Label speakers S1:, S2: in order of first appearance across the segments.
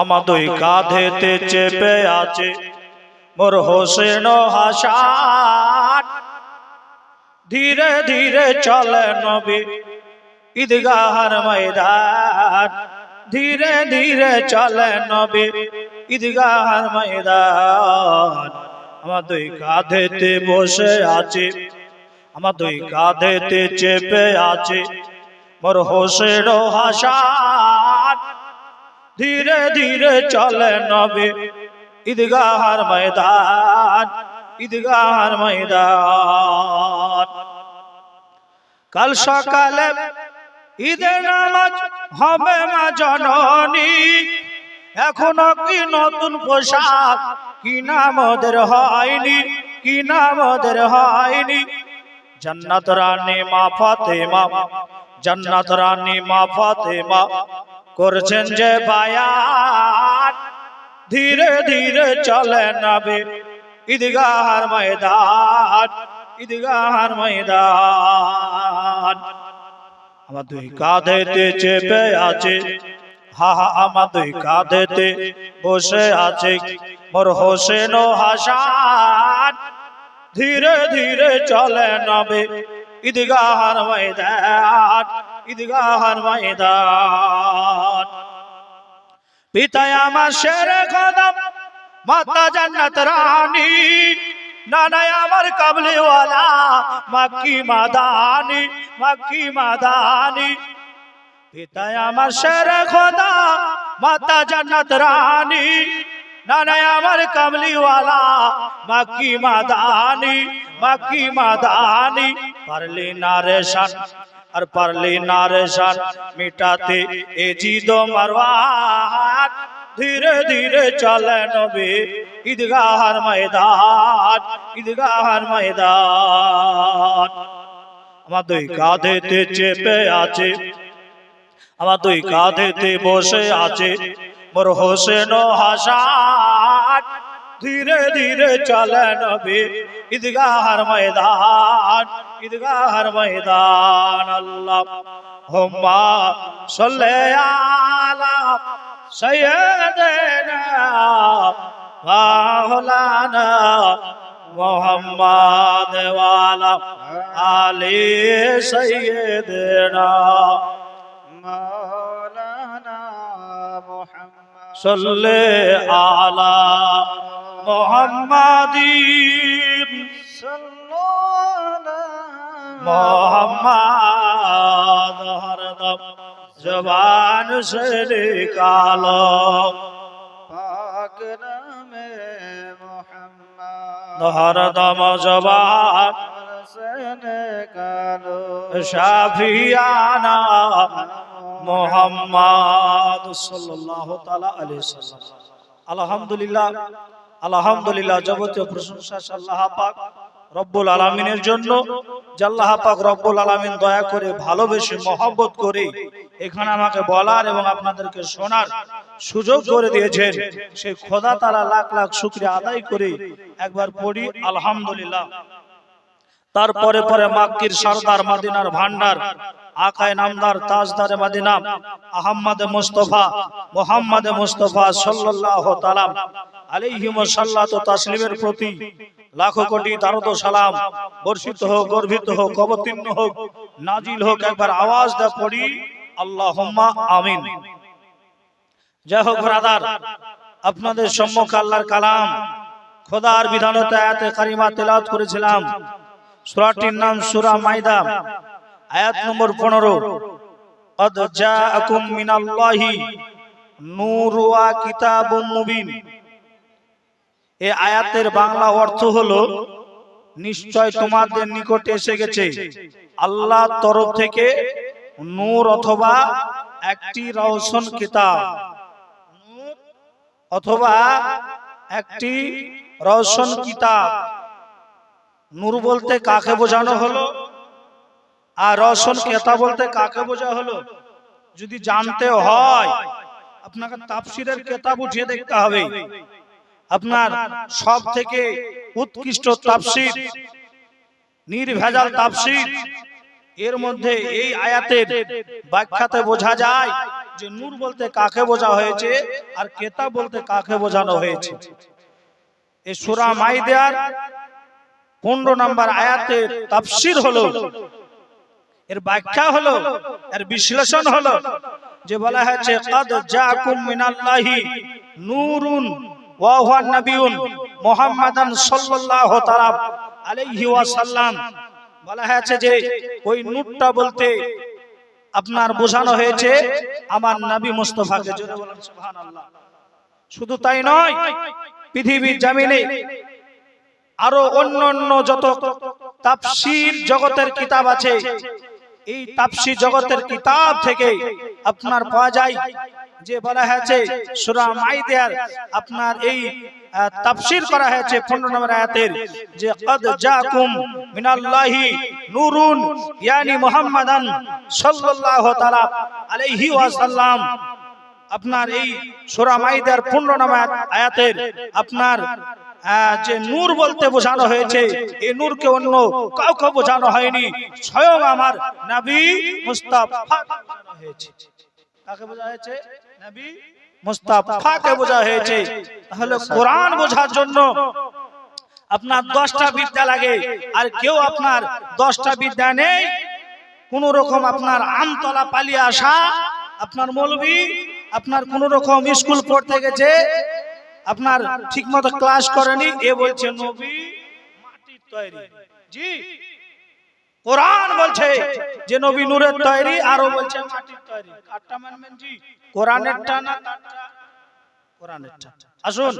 S1: আমাদই কাঁধেতে চেপে আছে। মোর হোসেন হাসান। ধীরে ধীরে চলে নবী ঈদগাহর ময়দান। ধীরে ধীরে চলে নবী ঈদগাহর ময়দান। আমার দুই কাঁধেতে বসে আছে। আমার দুই কাঁধেতে চেপে আছে। মোর হোসেন হাসান। ধীরে ধীরে চলে নবে। ঈদগাহর ময়দান ঈদগাহর ময়দান। কাল সকালে ঈদের নামাজ হবে মা জননী। এখনও কি নতুন পোশাক? কি নাম ওদের হয়নি? কি নাম ওদের হয়নি? জন্নত রানী মা ফাতেমা, জন্নত রানী মা ফাতেমা। করছেন যে বায়ান ধীরে ধীরে চলে নবে। ঈদগাহর ময়দান ঈদগাহর ময়দান। আমার দুই কাঁধেতে চেপে আছে। হা হা আমার দুই কাঁধেতে বসে আছে মোর হোসেন ও হাসান। ধীরে ধীরে চলে নবে ঈদগাহর ময়দান। ঈদগাহর ময়দান। পিতায় আমার শেরে কদম, মাতা জান্নাত রানী। নানায় আমার কাবলিওয়ালা, মাক্কি মাদানি মাক্কি মাদানি। পিতায় আমার শেরে খোদা মাতা জান্নাত রানী। নানায় আমার কামলিওয়ালা মাক্কি মাদানি মাক্কি মাদানি। পারলি না রে আর পারলি না রে শান মিটাতে এ জিদ মারওয়ান। ধীরে ধীরে চলে নবে, ঈদগাহর ময়দান ঈদগাহর ময়দান। আমার দুই কাঁধেতে চেপে আছে, আমার দুই কাঁধেতে বসে আছে, মোর হোসেন হাসান। ধীরে ধীরে চলে নবী। ঈদগাহর ময়দান ঈদগাহর ময়দান, আল্লাহ। হোম্মা সল্লে আলা সৈয়দেনা মাওলানা মোহাম্মদ ওয়ালা আলী সৈয়দেনা
S2: মাওলানা মোহাম্মদ
S1: সল্লে আলা محمد
S2: محمد ہر
S1: دم زبان سے نکالو پاک
S2: نام محمد ہر
S1: دم زبان
S2: سے نکالو
S1: شافیانہ মোহাম্মদ সাল্লাল্লাহু তাআলা আলাইহি সাল্লাম আলহামদুলিল্লাহ আলহামদুলিল্লাহ, যাবতীয় প্রশংসা আল্লাহ পাক রব্বুল আলামিনের জন্য। যে আল্লাহ পাক রব্বুল আলামিন দয়া করে ভালোবেসে, মহব্বত করে এখানে আমাকে বলার এবং আপনাদেরকে শোনার সুযোগ করে দিয়েছেন। সেই খোদা তারা লাখ লাখ শুকরিয়া আদায় করে একবার পড়ি, আলহামদুলিল্লাহ। তারপরে পরে মাক্কির সরদার, মাদিনার ভান্ডার, আকায় নামদার, তাজদারে মাদিনা, আহম্মদ মুস্তফা, মোহাম্মদে মুস্তফা সাল্লাল্লাহু তাআলা আলাইহি সাল্লাতু তাসলিমের প্রতি লাখো কোটি দারুদ ও সালাম বর্ষিত হোক গর্বিত হোক অবতীর্ণ হোক নাজিল হোক একবার আওয়াজ দা পড়ি আল্লাহুম্মা আমিন যাই হোক ব্রাদার আপনাদের সম্মুখে আল্লাহর কালাম খোদার বিধানত আয়াতে কারিমা তেলাওয়াত করেছিলাম সূরাটির নাম সূরা মাইদা আয়াত নম্বর 15 قد جاءكم من الله নূর ওয়া কিতাবুম এই আয়াতের বাংলা অর্থ হলো, নিশ্চয় তোমাদের নিকটে এসে গেছে। আল্লাহ তরফ থেকে নূর অথবা একটি রওশন কিতাব। অথবা একটি রওশন কিতাব। নূর বলতে কাকে বোঝানো হলো? আর রওশন কেতা বলতে কাকে বোঝা হলো? যদি জানতে হয়, আপনাকে তাফসিরের কেতাব উঠিয়ে দেখতে হবে। আপনার সব থেকে উৎকৃষ্ট তাফসির নির্ভেজাল তাফসির এর মধ্যে এই আয়াতের ব্যাখ্যাতে বোঝা যায় যে নূর বলতে কাকে বোঝা হয়েছে আর কেতাব বলতে কাকে বোঝানো হয়েছে। এই সূরা মাইদার পনেরো নম্বর আয়াতে তাফসীর হলো, এর ব্যাখ্যা হলো, এর বিশ্লেষণ হলো যে বলা হয়েছে, কদ জাকুম মিনাল্লাহি নূরুন ওয়াসাল্লাম। বলা হয়েছে যে, ওই বলতে আপনার বোঝানো হয়েছে আমার নবী সুবহানাল্লাহ। শুধু তাই নয়, পৃথিবীর জামিনে আরও অন্য অন্য যত তাফসীর জগতের কিতাব আছে, এই তাফসীর জগতের কিতাব থেকে আপনার পাওয়া যায় যে বলা হয়েছে, সূরা মাইদার আপনার এই তাফসীর করা হয়েছে 15 নম্বর আয়াতের, যে কদ জাকুম মিনাল্লাহি নূরুন, ইয়ানি মুহাম্মাদান সাল্লাল্লাহু তাআলা আলাইহি ওয়াসাল্লাম। আপনার এই সূরা মাইদার 15 নম্বর আয়াতের আপনার যে নূর বলতে বোঝানো হয়েছে, এই নূরকে অন্য কাউকে বোঝানো হয়নি, স্বয়ং আমার নবী মুস্তাফা হয়েছে। কাকে বোঝা হয়েছে? মুস্তাফাকে বোঝা হয়েছে। তাহলে কোরআন বোঝার জন্য আপনার দশটা বিদ্যা লাগে আর কেউ আপনার দশটা বিদ্যা নেই। কোন রকম আপনার আমতলা পালিয়ে আসা আপনার মৌলবী আপনার কোন রকম স্কুল পড়তে গেছে আপনার ঠিক মতো ক্লাস করেনি এ বলছে নবী মাটির তৈরি। জি। কোরআন বলছে যে নবী নূরের তৈরি আরও বলছে মাটির তৈরি। কাটটা মানবেন? জি। কোরআনেরটা না তারটা? কোরআনেরটা আসুন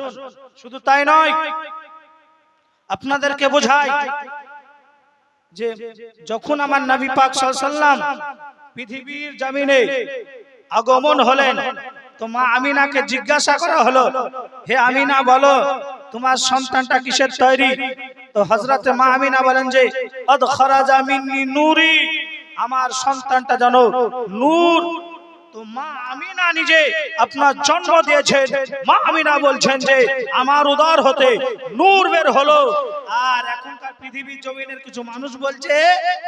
S1: শুধু তাই নয় আপনাদেরকে বোঝাই যে যখন আমার নবী পাক সাল্লাম পৃথিবীর জমিনে আগমন হলেন তো মা আমিনাকে জিজ্ঞাসা করা হলো হে আমিনা বলো তোমার সন্তানটা কিসের তৈরি? তো হজরতে মা আমিনা বলেন যে অদ খরাজা মিন্নি নূরি আমার সন্তানটা যেন নূর তো মা আমিনা নিজে আপনার জন্ম দিয়েছেন। মা আমিনা বলছেন যে আমার উদার হতে নূর বের হলো। আর এখনকার পৃথিবীর জমিনের কিছু মানুষ বলছে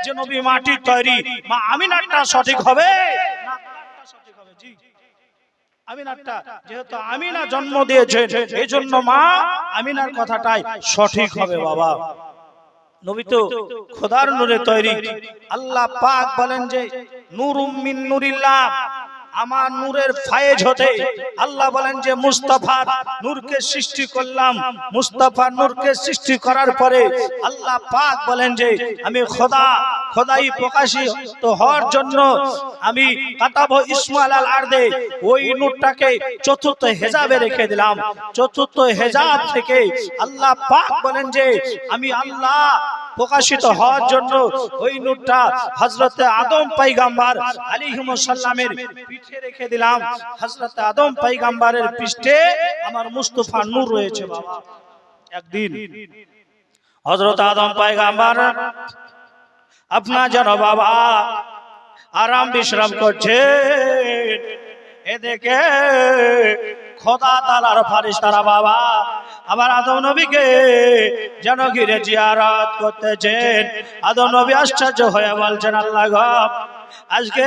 S1: যে নবী মাটির তৈরি। মা আমিনারটা সঠিক হবে? সঠিক হবে জি। আমিনারটা যেহেতু আমিনা জন্ম দিয়েছেন এই জন্য মা আমিনার কথাটাই সঠিক হবে বাবা। নবী তো খোদার নূরে তৈরি। আল্লাহ পাক বলেন যে নূরুম মিন নূরিল্লাহ। আমার নূরের ফায়েজ হতে। আল্লাহ বলেন যে মুস্তাফার নূরকে সৃষ্টি করলাম। মুস্তাফার নূরকে সৃষ্টি করার পরে আল্লাহ পাক বলেন যে, আমি খোদা, খোদাই প্রকাশিত হওয়ার জন্য আমি কাতাবো ইসমাইল আল আরদে। ওই নূরটাকে চতুর্থ হেজাবে রেখে দিলাম। চতুর্থ হেজাব থেকে আল্লাহ পাক বলেন যে, আমি আল্লাহ প্রকাশিত হওয়ার জন্য ওই নূরটা হজরতে আদম পয়গম্বর আলাইহিস সালামের পিঠে রেখে দিলাম। হজরতে আদম পাইগাম্বারের পৃষ্ঠে আমার মুস্তফা নূর রয়েছে বাবা। একদিন হযরত আদম পাইগাম্বার আপনার যেন বাবা আরাম বিশ্রাম করছে। এদিকে খোদা তালার ফারিস্তারা বাবা, আমার আদম নবীকে যেন ঘিরে জিয়ারত করতেছেন আদম নবী আশ্চর্য হয়ে বলছেন, আল্লাহ আজকে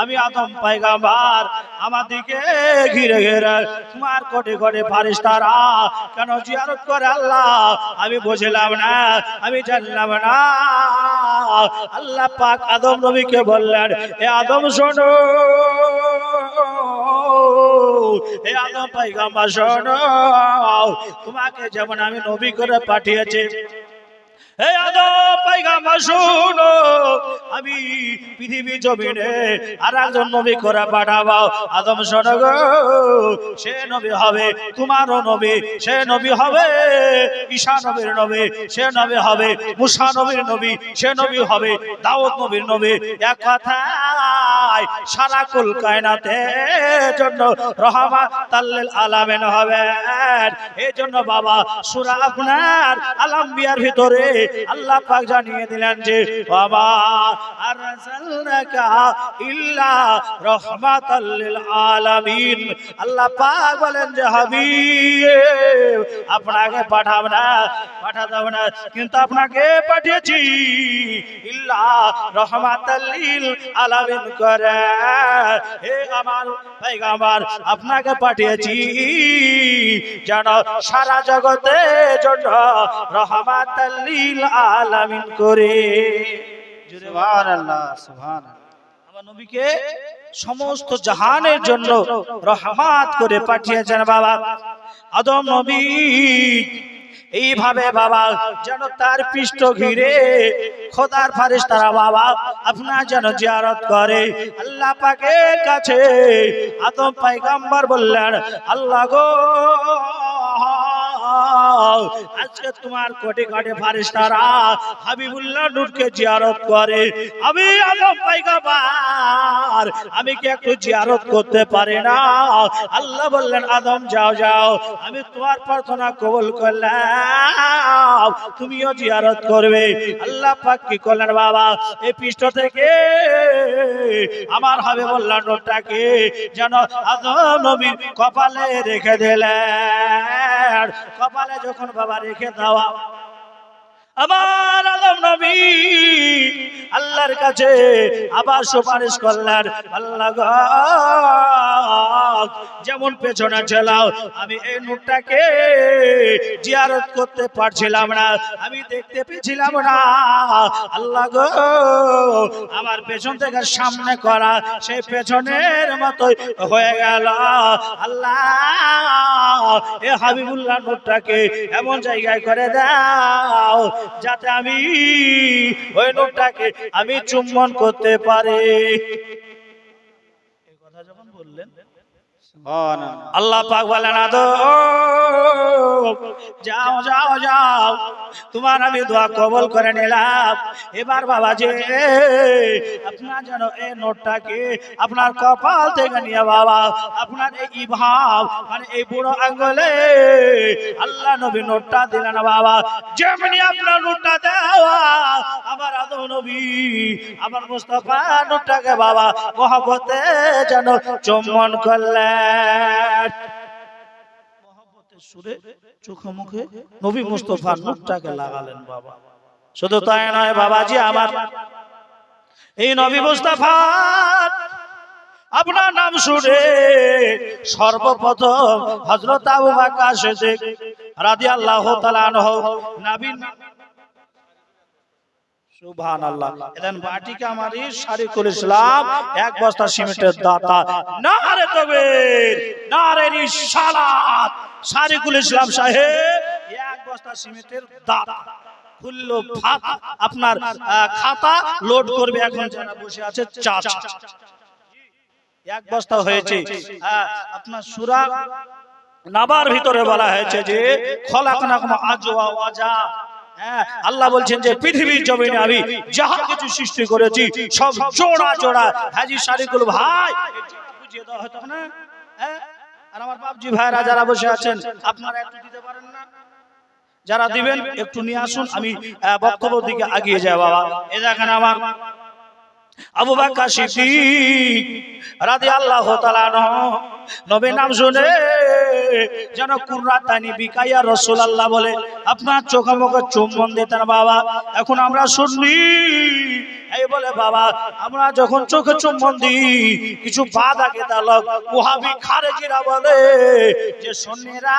S1: আমি আদম পাইগাম্বার, আমার দিকে ঘিরে ঘিরে, তোমার কোটি কোটি ফারিস্তারা কেন জিয়ারত করে আল্লাহ? আমি বুঝলাম না, আমি জানলাম না। আল্লাহ পাক আদম নবীকে বললেন, এ আদম শোনো, এ আদম পাইগাম্বার শোনো, তোমাকে যেমন আমি নবী করে পাঠিয়েছি হে নবী আদম সে নবী হবে নবী, সে নবী হবে নবীর নবী, সে হবে নবী, সে নবী হবে নবীর নবী। এক কথায় সারা কুল জন্য রহমত তাল্লিল আলামিন হবে এই জন্য বাবা, সূরা আপনার আলাম্বিয়ার ভিতরে আল্লাহ পাক জানিয়ে দিলেন যে বাবা আরসালনাকা ইল্লা রাহমাতাল লিল আলামিন। আল্লাহ পাক বলেন যে, হাবিব, আপনাকে পাঠাব না, পাঠাতাম না, কিন্তু আপনাকে পাঠিয়েছি। ইল্লা রাহমাতাল লিল আলামিন করে। হে আমার পয়গাম্বর, আপনাকে পাঠিয়েছি যেন সারা জগতে জন্য আলামিন করে।
S2: সুবহানাল্লাহ সুবহানাল্লাহ।
S1: আমার নবীকে সমস্ত জাহানের জন্য রহমাত করে পাঠিয়েছেন বাবা। আদম নবী, এইভাবে বাবা যেন তার পৃষ্ঠ ঘিরে খোদার ফারিস তারা বাবা আপনার যেন জিয়ারত করে। আল্লাহ পাকের কাছে আদম পাইগাম্বার বললেন, আল্লাহ গো আজকে তোমার কোটি কোটি ফারিস্তারা হাবিবুল্লাহ নূরকে জিয়ারত করে। আমি আদম পাইগাম্বার, আমি কি একটু জিয়ারত করতে পারি না? আল্লাহ বললেন, আদম, যাও যাও। আমি তোমার প্রার্থনা কবুল করলাম, তুমিও জিয়ারত করবে। আল্লাহ পাক কি করলেন বাবা? এই পৃষ্ঠ থেকে আমার হবে বললাম নোটটাকে যেন আদম নবীর কপালে রেখে দিলেন। কপালে যখন বাবা রেখে দেওয়া আমার আলম নবী আল্লাহর কাছে আবার সুপারিশ করলেন, আল্লাহ যেমন পেছনে ছেলাও আমি এই নোটটাকে জিয়ারত করতে পারছিলাম না, আমি দেখতে পেয়েছিলাম না। আল্লাহ আমার পেছন থেকে সামনে করা, সেই পেছনের মতোই হয়ে গেল। আল্লাহ, এ হাবিবুল্লাহ নোটটাকে এমন জায়গায় করে দাও, যাতে আমি ওই নোটটাকে আমি চুম্বন করতে পারি এই কথা যখন বললেন
S2: সুবহানাল্লাহ
S1: আল্লাহ পাক বলেন আদো যাও যাও যাও। তোমার আমি দোয়া কবল করে নিলাম। এবার বাবা যে আপনার যেন এই নোটটাকে আপনার কপাল থেকে নিয়ে বাবা, আপনার এই ইভাব মানে এই বুড়ো আঙ্গলে আল্লাহ নবী নোটটা দিলেন বাবা। যেমনি আপনার নোটটা দেওয়া, আমার আদম নবী, আমার মুস্তফা নোটটাকে বাবা, মহব্বতে যেন চুম্বন করলেন। এই নবী মুস্তফা আপনার নাম শুনে সর্বপ্রথম হজরত আবু সিদ্দিক রাদিয়াল্লাহু তাআলা আনহু নবীন আপনার খাতা লোড করবে এখন বসে আছে এক বস্তা হয়েছে আপনার সুরা নাবার ভিতরে বলা হয়েছে যে খলাকনাকুম আজওয়া ওয়াজা আল্লাহ বলছেন যে পৃথিবীর জমিনে আমি যাহা কিছু সৃষ্টি করেছি সব জোড়া জোড়া হাজি শারিকুল ভাই। বুঝিয়ে দেওয়া হতো না হ্যাঁ? আর আমার বাপজি ভাইরা যারা বসে আছেন আপনারা একটু দিতে পারেন না? যারা দিবেন একটু নিয়ে আসুন আমি বক্তব্য দিকে এগিয়ে যাই বাবা। এ দেখেন আমার আবু বাক্কা সিদ্দিক তাআলা আনহু। নবী নাম শুনে যেন কুররাতানি বিকাইয়া রাসূলুল্লাহ বলে আপনার চোখে মুখে চুম্বন দিতেন বাবা এখন আমরা শুনি এই বলে বাবা আমরা যখন চোখে চুম্বন দিই কিছু বাধা কেতালক ওহাবি খারেজিরা বলে যে সুন্নিরা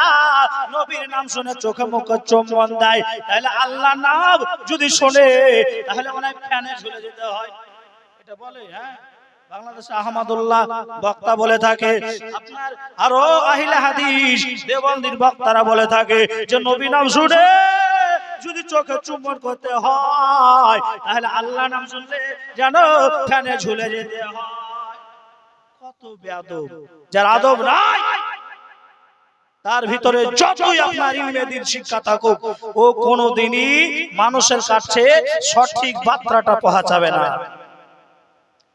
S1: নবীর নাম শুনে চোখে মুখে চুম্বন দেয়। তাহলে আল্লাহ নাম যদি শোনে তাহলে অনেক ফ্যানে ঝুলে যেতে হয়। বলে হ্যাঁ? যদি চোখে চুম্বন করতে হয়, তাহলে আল্লাহ নাম শুনলে যেন ফ্যানে ঝুলে যেতে হয়। কত যার আদব নাই, তার ভিতরে যতই আপনার ইংরেজির শিক্ষা থাকুক, ও কোনোদিনই মানুষের কাছে সঠিক বার্তাটা পৌঁছাবে না।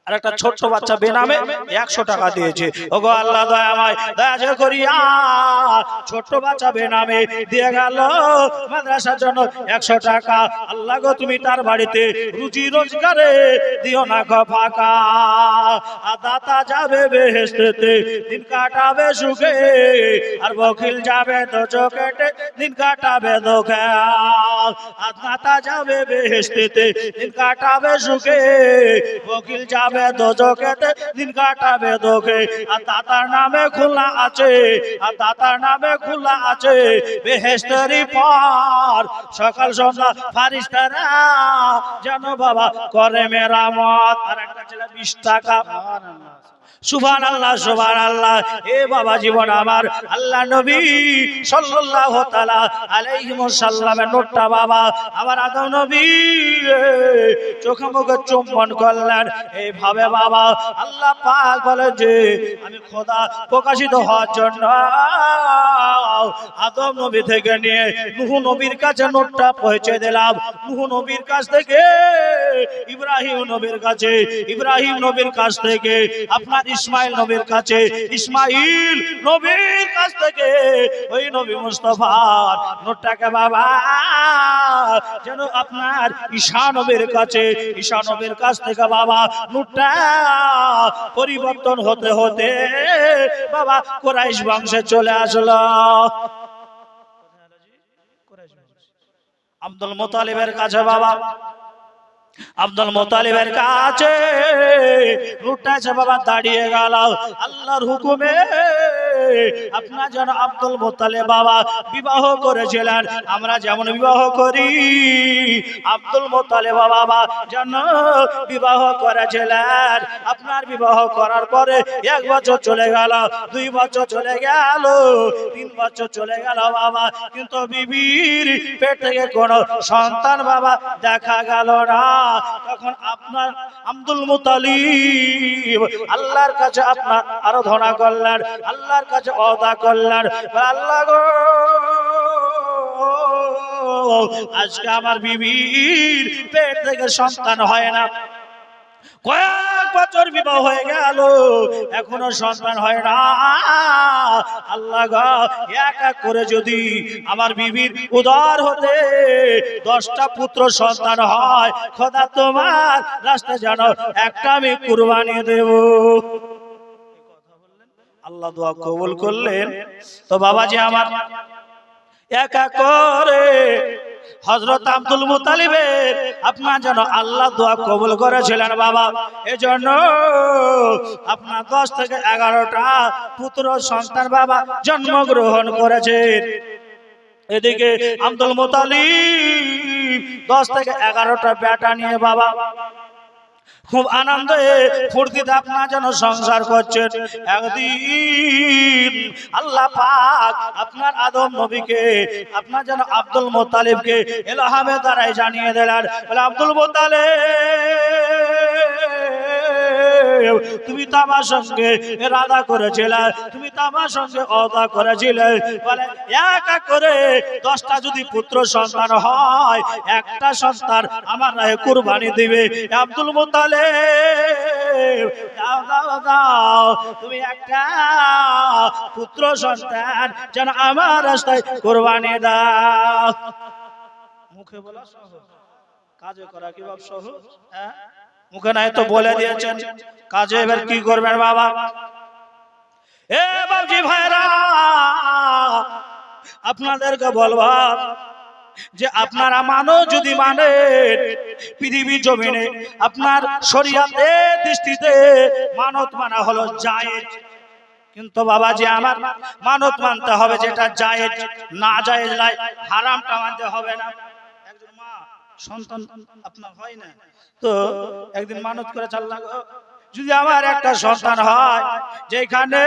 S1: আর একটা ছোট্ট বাচ্চা বেনামে একশো টাকা দিয়েছে। ওগো আল্লাহ দয়াময় দয়া করিয়া। ছোট্ট বাচ্চা বেনামে দিয়ে গেল মাদ্রাসার জন্য একশো টাকা। আল্লাহ গো তুমি তার বাড়িতে রুজি রোজগারে দিও না গো ফাঁকা। দাতা যাবে বেহেস্তেতে দিন কাটাবে সুখে আর বকিল যাবে তো চোখেটে দিন কাটাবে দুঃখে আর দাতা যাবে বেহেস্তেতে দিন কাটাবে সুখে বকিল যাবে যাবে দোজকেতে দিন কাটাবে দোকে আর দাতার নামে খোলা আছে, আর দাতার নামে খোলা আছে। বেহেস্তেরি পর, সকাল সন্ধ্যা ফারিস্তারা যেন বাবা করে মেরামত। আর একটা ছেলে বিশ টাকা সুবহান আল্লাহ সুবহান আল্লাহ এ বাবা জীবন আমার আল্লাহ নবী সাল্লাল্লাহু তাআলা আলাইহি ওয়াসাল্লামের নোটটা বাবা। আমার আদম নবী চোখে মুখে চুম্বন করলেন। এইভাবে বাবা, আল্লাহ পাক বলে যে, আমি খোদা প্রকাশিত হওয়ার জন্য আদম নবী থেকে নিয়ে নুহ নবীর কাছে নোটটা পৌঁছে দিলাম। নুহ নবীর কাছ থেকে, ইব্রাহিম নবীর কাছে, ইব্রাহিম নবীর কাছ থেকে, আপনার ইসমাইল নবীর কাছে, ইসমাইল নবীর কাছ থেকে, ওই নবী মুস্তফার নোটটাকে বাবা, যেন আপনার ঈশা নবীর কাছে ঈশা নবীর কাছ থেকে বাবা নোটটা পরিবর্তন হতে হতে বাবা কোরাইশ বংশে চলে আসলো। আব্দুল মোতালিবের কাছে বাবা, আব্দুল মোতালিবের কাছে উঠাছে বাবা দাঁড়িয়ে গেল। আল্লাহর হুকুমে আপনার যেন আব্দুল মোতালে বাবা বিবাহ করেছিলেন। আমরা যেমন বিবাহ করি, আব্দুল মোতালে বাবা যেন বিবাহ করেছিলেন। আপনার বিবাহ করার পরে এক বছর চলে গেল, দুই বছর চলে গেল, তিন বছর চলে গেল বাবা। কিন্তু বিবির পেট থেকে কোনো সন্তান বাবা দেখা গেল না। তখন আপনার আব্দুল মুতালিব আল্লাহর কাছে আপনার আরাধনা করলেন। আল্লাহর কাছে অদা করলেন আল্লাহ গো, আজকে আমার বিবির পেট থেকে সন্তান হয় না। কয়েক বছর বিবাহ হয়ে গেল, এখনও সন্তান হয় না। আল্লাহ এক এক করে যদি আমার বিবির উদার হতে দশটা পুত্র সন্তান হয়, খোদা তোমার রাস্তায় জানো একটা আমি কুরবানি দেব। আল্লাহ দোয়া কবুল করলেন। তো বাবাজি আমার, একা করে হজরত আব্দুল মুতালিবের আপনার যেন আল্লাহ দোয়া কবুল করেছিলেন বাবা। এজন্য আপনার দশ থেকে এগারোটা পুত্র সন্তান বাবা জন্মগ্রহণ করেছেন এদিকে আব্দুল মুতালিব দশ থেকে এগারোটা বেটা নিয়ে বাবা খুব আনন্দে ফুর্তিতে আপনার যেন সংসার করছেন। একদিন আল্লাহ পাক আপনার আদম নবীকে, আপনার যেন আব্দুল মোতালিবকে এলাহামে দ্বারাই জানিয়ে দিলেন। বলে, আব্দুল মোতালেব তুমি তো আমার সঙ্গে রাধা করেছিলে, তুমি তো আমার সঙ্গে অদা করেছিলে। বলে, এক করে দশটা যদি পুত্র সন্তান হয়, একটা সন্তান আমার রাহে কুরবানি দিবে। আব্দুল তুমি একটা পুত্র সন্তান যেন আমার রাস্তায় কোরবানি দাও। মুখে বলা সহজ। কাজে করা কি সহজ? হ্যাঁ? মুখে নাই তো বলে দিয়েছেন। কাজে এবার কি করবেন বাবা? এ বাবজি ভাইরা, আপনাদেরকে বলবা যে আপনারা মানো যদি মানে পৃথিবী জমিনে আপনার শরিয়াতে দৃষ্টিতে মানত মানা হলো জায়েজ। কিন্তু বাবা যে আমার মানত মানতে হবে যেটা জায়েজ, না জায়েজ লাই হারামটা মানতে হবে না। সন্তান আপনার হয় না। তো একদিন মানত করে চাল লাগো যদি আমার একটা সন্তান হয়, যেখানে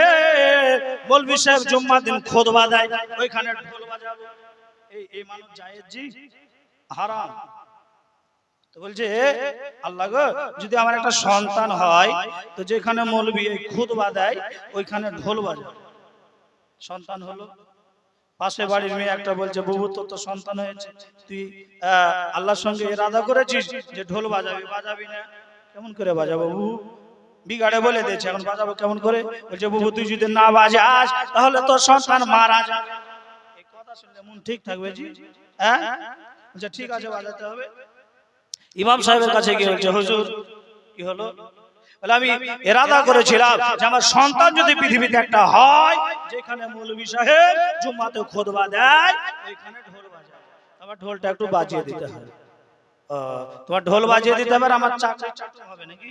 S1: বলবি সাহেব জুম্মা দিন খোদবা দেয়, ওইখানে ঢোল বাজাবো। এই এই মানুষ জায়েজ জি হারাম। তো বলছে আল্লাহ গো যদি আমার একটা সন্তান হয় তো যেখানে মৌলবি এই খুদবা দেয় ওইখানে ঢোল বাজাবে সন্তান হলো। পাশে বাড়ির মেয়ে একটা বলছে বুবু তোর তো সন্তান হয়েছে। তুই আল্লাহর সঙ্গে এরাদা করেছিস যে ঢোল বাজাবি? বাজাবি না। কেমন করে বাজাবো বুবু? বিগাড়ে বলে দিয়েছে এখন বাজাবো কেমন করে? বলছে বুবু তুই যদি না বাজাস তাহলে তোর সন্তান মারা যাবে। কথা শুনলে মন ঠিক থাকবে জি। হ্যাঁ? বলছে ঠিক আছে বাজাতে হবে। ইমাম সাহেবের কাছে গিয়ে বলছে হুজুর কি হলো? বলে আমি এরাদা করেছিলাম যে আমার সন্তান যদি পৃথিবীতে একটা হয় যেখানে মৌলভী সাহেব জুম্মাতে খোদবা দেয় ওইখানে ঢোল বাজায়। আমার ঢোলটা একটু বাজিয়ে দিতে হবে। ও, তোমার ঢোল বাজিয়ে দিতে হবে আমার চাকরি চাকরি হবে নাকি?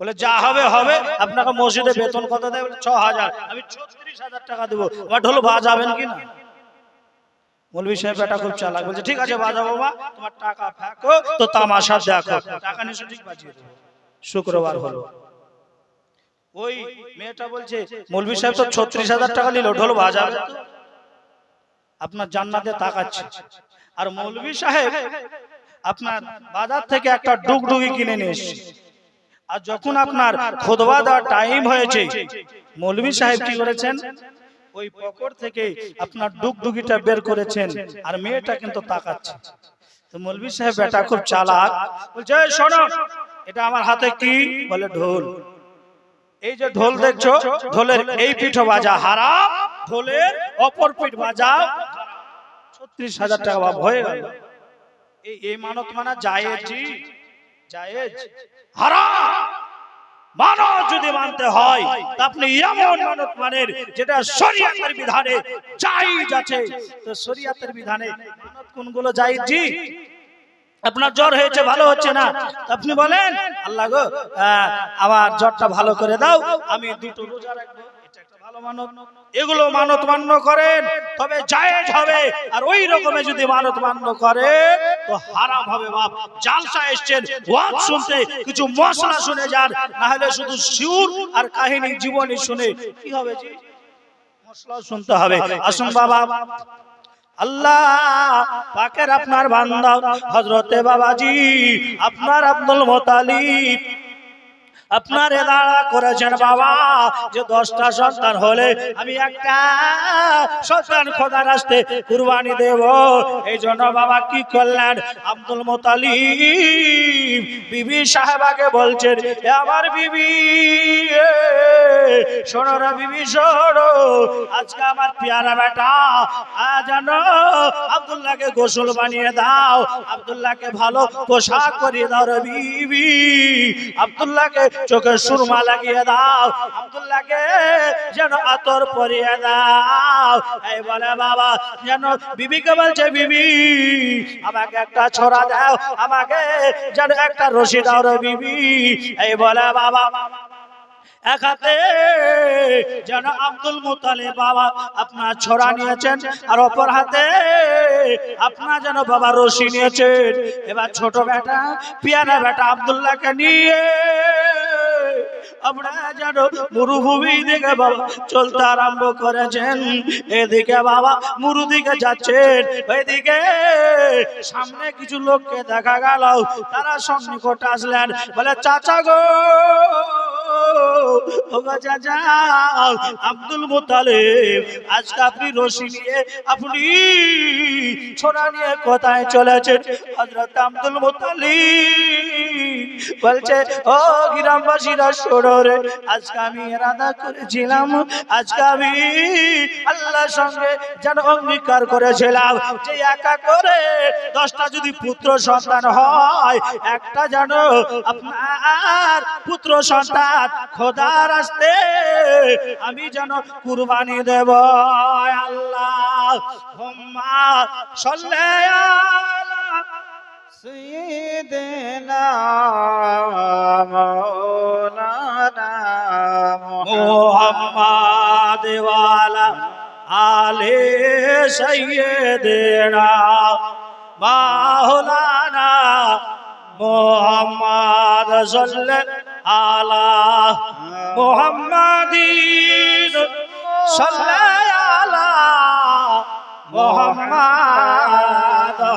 S1: বলে, যা হবে হবে। আপনাকে মসজিদে বেতন কত দেয়? বলে ছ হাজার আমি ছত্রিশ হাজার টাকা দেবো। আমার ঢোল বাজাবেন কি না? সাহেব খুব চালাক। বলছে, ঠিক আছে তো তামাশা শুক্রবার ওই মেয়েটা বলছে সাহেব তো ছত্রিশ হাজার টাকা নিল, ঢোল আপনার জান্নাতে তাকাচ্ছে। আর মৌলভী সাহেব আপনার বাজার থেকে একটা ডুগডুগি কিনে নিয়ে এসছে। আর যখন আপনার খোদবা দেওয়ার টাইম হয়েছে মৌলভী সাহেব কি করেছেন? ওই পকর থেকে আপনার ডুগডুগিটা বের করেছেন আর মেয়েটা কিন্তু তাকাচ্ছে। তো মৌলভী সাহেব বেটা খুব চালাক। বলছে শোনো এটা আমার হাতে কি? বলে ঢোল। এই যে ঢোল দেখছ ঢোলের এই পিঠ বাজা হারাম ঢোলের অপর পিঠ বাজা ছত্রিশ হাজার টাকা বাপ হয়ে গেল। এই মানত মানা জি মানত যদি মানতে হয় আপনি এমন মানের যেটা শরীয়তের বিধানে জায়েজ আছে। তো বিধানে কোনগুলো জায়েজ? আপনার জ্বর হয়েছে, ভালো হচ্ছে না? আপনি বলেন, আল্লাহ গো আমার জ্বরটা ভালো করে দাও, আমি দুটো রোজা রাখব এটা একটা ভালো মানত এগুলো মানত মান্য করেন, তবে জায়েজ হবে। আর ওই রকমে যদি মানত মান্য করে, তো হারাম হবে বাপ। জালসা এসছেন, ওয়াজ শুনতে কিছু মশলা শুনে যান না হলে শুধু শিউর আর কাহিনী জীবনী শুনে কি হবে জি মশলা শুনতে হবে। আসুন বাবা। আল্লাহ পাকের আপনার বান্দা হজরতে বাবাজি, আপনার আব্দুল মোতালিব আপনার দাঁড়া করেছেন বাবা, যে দশটা সন্তান হলে আমি একটা সন্তান খোদার আসতে কুরবানি দেব। এই জন্য বাবা কি করলেন? আব্দুল মোতালিব বিবি সাহেবাকে বলছেন, "এ আমার বিবি শোনো রে বিবি, শোনো। আজকে আমার পেয়ারা বেটা জানো আব্দুল্লাহকে গোসল বানিয়ে দাও। আব্দুল্লাহকে ভালো পোশাক করিয়ে দাও রে বিবি। আব্দুল্লাহকে চোখে সুরমা লাগিয়ে দাও। আব্দুল্লাহকে যেন আতর পরিয়ে দাও। এই বলে, বাবা, যেন বিবিকে বলছে, বিবি, আমাকে একটা ছড়া দাও। আমাকে যেন একটা রশি দাও রে বিবি। এই বলে বাবা বাবা এক হাতে যেন আব্দুল মুতালে বাবা আপনার ছড়া নিয়েছেন আর অপর হাতে আপনার যেন বাবা রশি নিয়েছেন। এবার ছোট বেটা, পিয়ানা বেটা আব্দুল্লাহকে নিয়ে আমরা যেন দিকে বাবা চলতে আরম্ভ করেছেন। এদিকে বাবা যাচ্ছেন সামনে কিছু লোককে দেখা গেল। তারা সন্নিকট আসলেন, বলে, চাচা গো আব্দুল মোতালেব, আজকে আপনি রশি নিয়ে আপনি ছোড়া নিয়ে কোথায় চলেছেন? হজরত আব্দুল মোতালিব বলছে, ও গ্রামবাসীরা, শোনো আজকে আমি এরাদা করেছিলাম, আজকে আমি আল্লাহর সঙ্গে যেন অঙ্গীকার করেছিলাম। যে একা করে দশটা যদি পুত্র সন্তান হয়, একটা যেন আপনার পুত্র সন্তান খোদার আসতে আমি যেন কুরবানি দেব আল্লাহ হুম্মা সাল্লাল্লাহু
S2: سيدنا مولانا
S1: মোহাম্মদ ওয়ালা আলে সৈয়দনা মাওলানা মোহাম্মদ আলা মোহাম্মদিন আলা মোহাম্মদ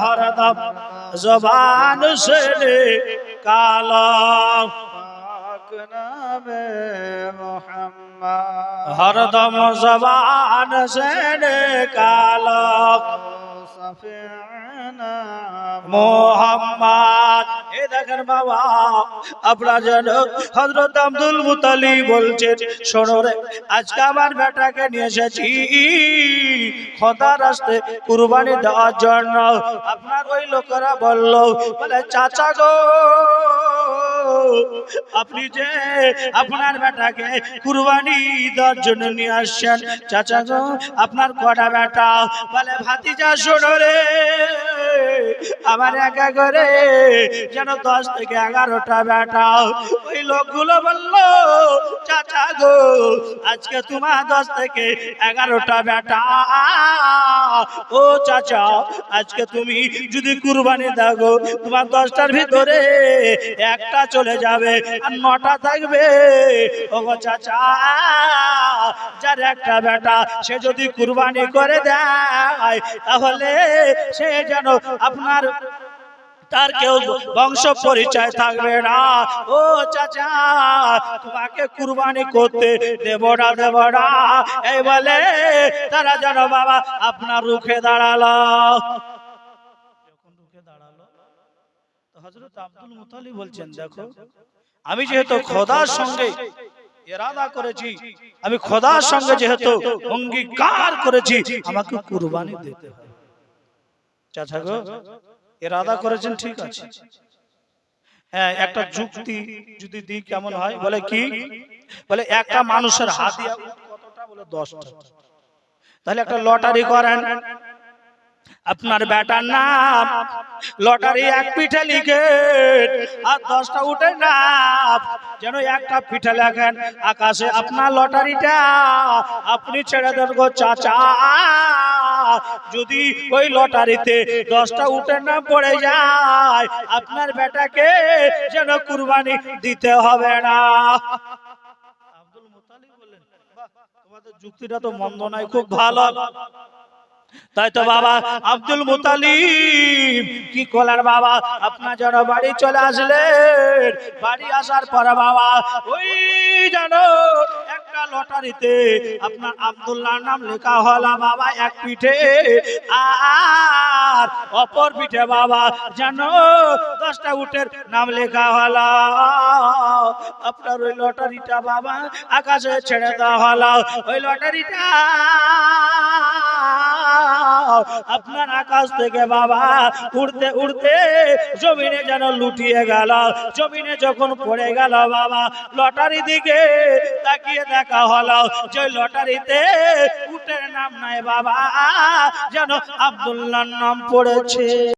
S1: হরদম জবান সে কালাম হরদম জবান সে কালাম
S2: সফিয়ানা
S1: মোহাম্মদ। এ দেখেন বাবা, আপনারা যেন হজরত আব্দুল আজকে আমার বেটাকে নিয়ে কুরবানি দেওয়ার জন্য। আপনার ওই লোকেরা বলল, বলে, চাচা গো, আপনি যে আপনার বেটাকে কুরবানি দেওয়ার জন্য নিয়ে আসছেন, চাচা গো, আপনার কটা বেটা? বলে, ভাতিজা, শোনো রে আমার একা করে যেন দশ থেকে এগারোটা বেটা ওই লোকগুলো বলল, চাচা গো, আজকে তোমার দশ থেকে এগারোটা বেটা। ও চাচা, আজকে তুমি যদি কুরবানি দাও তোমার দশটার ভিতরে একটা চলে যাবে আর নটা থাকবে। ও চাচা, যার একটা বেটা, সে যদি কুরবানি করে দেয়, তাহলে সে যেন আপনার তার কেউ বংশ পরিচয় থাকবে না। ও চাচা, তোমাকে কুরবানি করতে দেব না দেব না। এই বলে তারা যেন বাবা আপনার রুখে দাঁড়াল। আমি যেহেতু যেহেতু অঙ্গীকার করেছি, আমাকে কুরবানি দিতে হবে। চাচা গো এরাদা করেছেন ঠিক আছে। হ্যাঁ একটা যুক্তি যদি দিই কেমন হয়? বলে কি? বলে একটা মানুষের হাতিয়া কতটা বলে দশটা তাহলে একটা লটারি করেন। আপনার বেটার নাম লটারি এক পিঠে লিখে আর দশটা উঠে না যেন একটা পিঠে লেখেন। আকাশে আপনার লটারিটা আপনি ছেড়ে দেন গো চাচা। যদি ওই লটারিতে দশটা উঠে না পড়ে যায় আপনার বেটাকে যেন কুরবানি দিতে হবে না। আব্দুল মুতালিব বললেন তোমাদের যুক্তিটা তো মন্দ নয় খুব ভালো। তাই তো বাবা আব্দুল মুতালিব কি কলার বাবা আপনার যেন বাড়ি চলে আসলেন। বাড়ি আসার পরে বাবা ওই জানো একটা লটারিতে। আপনার নাম লেখা বাবা, এক পিঠে। আর অপর পিঠে বাবা দশটা নাম লেখা আপনার ওই লটারিটা বাবা, আকাশে ছেড়ে দেওয়া হলো। ওই লটারিটা আপনার আকাশ থেকে বাবা, উড়তে উড়তে জমিনে যেন লুটিয়ে গেল। জমিনে যখন পড়ে গেল বাবা, লটারি দিকে তাকিয়ে দেখা হলো যে লটারিতে উটের নাম নাই বাবা যেন আব্দুল্লার নাম পড়েছে।